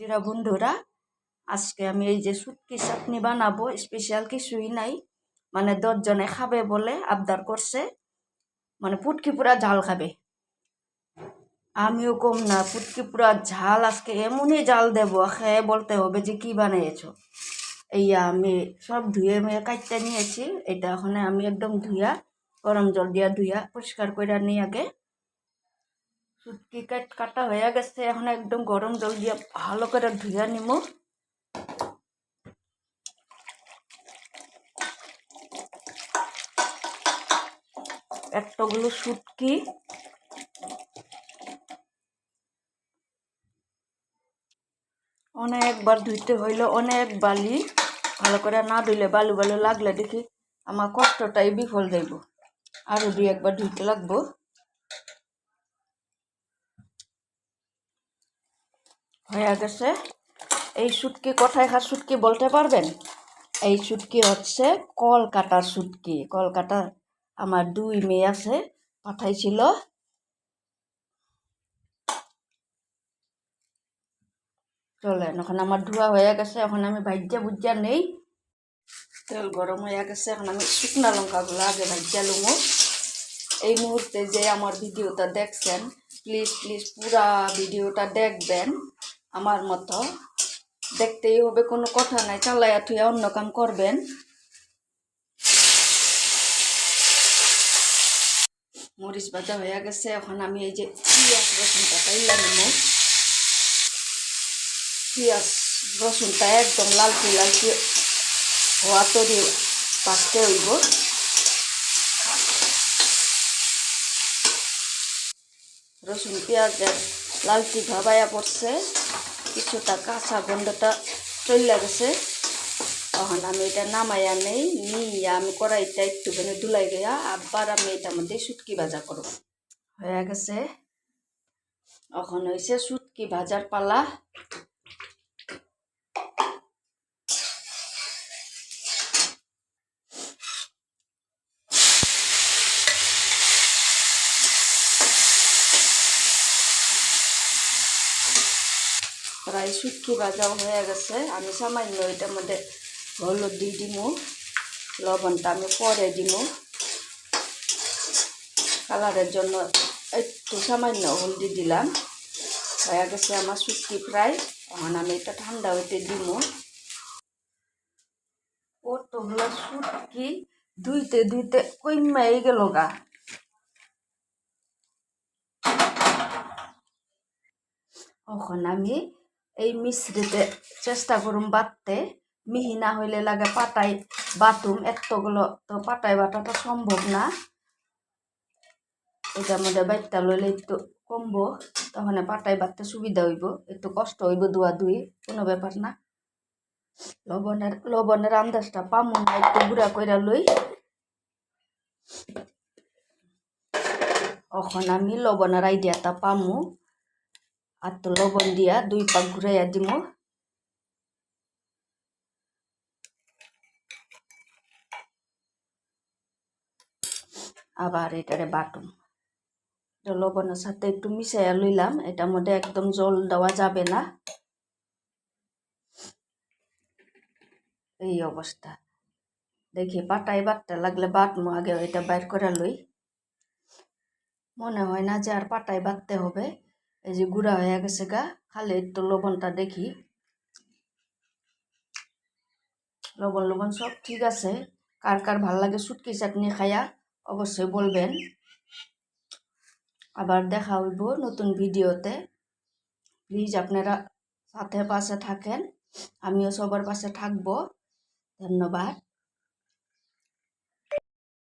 দিরা বন্ধুরা, আজকে আমি এই যে শুটকি চাটনি বানাবো স্পেশাল কিছুই নাই। মানে দশজনে খাবে বলে আবদার করছে। মানে পুটকি পুরা ঝাল খাবে। আমিও কম না, পুটকি পুরা ঝাল আজকে এমনই জাল দেব, খেয়ে বলতে হবে যে কি বানিয়েছো। এই আমি সব ধুয়ে মেয়ে কাটতে নিয়েছি, এটা ওখানে আমি একদম ধুইয়া গরম জল দিয়া ধুইয়া পরিষ্কার করে নিই আগে শুটকি কাট কাটা হয়ে গেছে, এখন একদম গরম জল দিয়ে ভালো করে ধুইয়া নিব এতগুলো শুটকি অনেকবার ধুইতে হইলে, অনেক বালি। ভালো করে না ধুইলে বালু বালু লাগলে দেখি আমার কষ্টটাই বিফল যাইব। আরও দুই একবার ধুইতে লাগবো। হয়ে গেছে। এই শুটকি কোথায় খার শুটকি বলতে পারবেন? এই শুটকি হচ্ছে কলকাতার শুটকি কলকাতার আমার দুই মেয়ে আছে, পাঠাইছিল। চলেন, এখন আমার ধোয়া হয়ে গেছে, এখন আমি ভাজ্যা ভুজ্জা নেই। তেল গরম হয়ে গেছে, এখন আমি শুকনা লঙ্কাগুলো আগে ভাজ্যা লুমো। এই মুহূর্তে যে আমার ভিডিওটা দেখছেন প্লিজ প্লিজ পুরা ভিডিওটা দেখবেন। আমার মতো। দেখতেই হবে, কোনো কথা নাই। চালাইয়া থুয়া অন্য কাম করবেন। মরিচ ভাজা হয়ে গেছে। এখন আমি এই যে পিঁয়াজ রসুনটা পাইলা নেব পিঁয়াজ রসুনটা একদম লালচি লালচি হওয়া তৈরি পাকতে হইব। রসুন, পেঁয়াজের লালচি ভাবাইয়া পড়ছে। কিছুটা কাঁচা গন্ধটা চলে গেছে। তখন আমি এটা নামাইয়া নেই, নিয়ে আমি কড়াইটা একটুখানি ধুলাই গিয়া আবার আমি এটার মধ্যে শুটকি ভাজা করব। হয়ে গেছে। এখন হয়েছে শুটকি ভাজার পালা। প্রায় শুটকি ভাজাও হয়ে গেছে। আমি সামান্য এটার মধ্যে হলুদ দিয়ে দিমু, লবণটা আমি পরে দিমু। কালারের জন্য একটু সামান্য হলদি দিলাম। হয়ে গেছে আমার শুটকি প্রায়। এখন আমি এটা ঠান্ডা হইতে দিমু। কতগুলো শুটকি ধুইতে ধুইতে কইমাই গেল গা। এখন আমি এই মিশ্রিতে চেষ্টা করুম বাটতে মিহি না হইলে লাগে পাটাই বাটুম এতগুলো তো পাটাই বাটাটা সম্ভব না। এটার মধ্যে বাইটটা লইলে একটু কমবো, তখন পাটাই বাটতে সুবিধা হইব। একটু কষ্ট হইব ধোয়া ধুই কোনো ব্যাপার না। লবণের লবণের আন্দাজটা পামু না, একটু গুঁড়া কইরা লই। এখন আমি লবণের আইডিয়াটা পামু। আর তো লবণ দিয়া দুই পাক ঘুরাইয়া দিব আবার এটারে বাটুম। লবণের সাথে একটু মিশাইয়া লইলাম এটার মধ্যে একদম জল দেওয়া যাবে না। এই অবস্থা। দেখি পাটাই বাটতে লাগলে বাটমো, আগে এটা বাইর করে লই। মনে হয় না যে আর পাটাই বাটতে হবে। এই যে গুঁড়া হয়ে গেছে গা, খালি একটু লবণটা দেখি। লবণ লবণ সব ঠিক আছে। কার কার ভালো লাগে শুটকি চাটনি খাইয়া অবশ্যই বলবেন। আবার দেখা হইব নতুন ভিডিওতে। প্লিজ আপনারা সাথে পাশে থাকেন। আমিও সবার পাশে থাকব। ধন্যবাদ।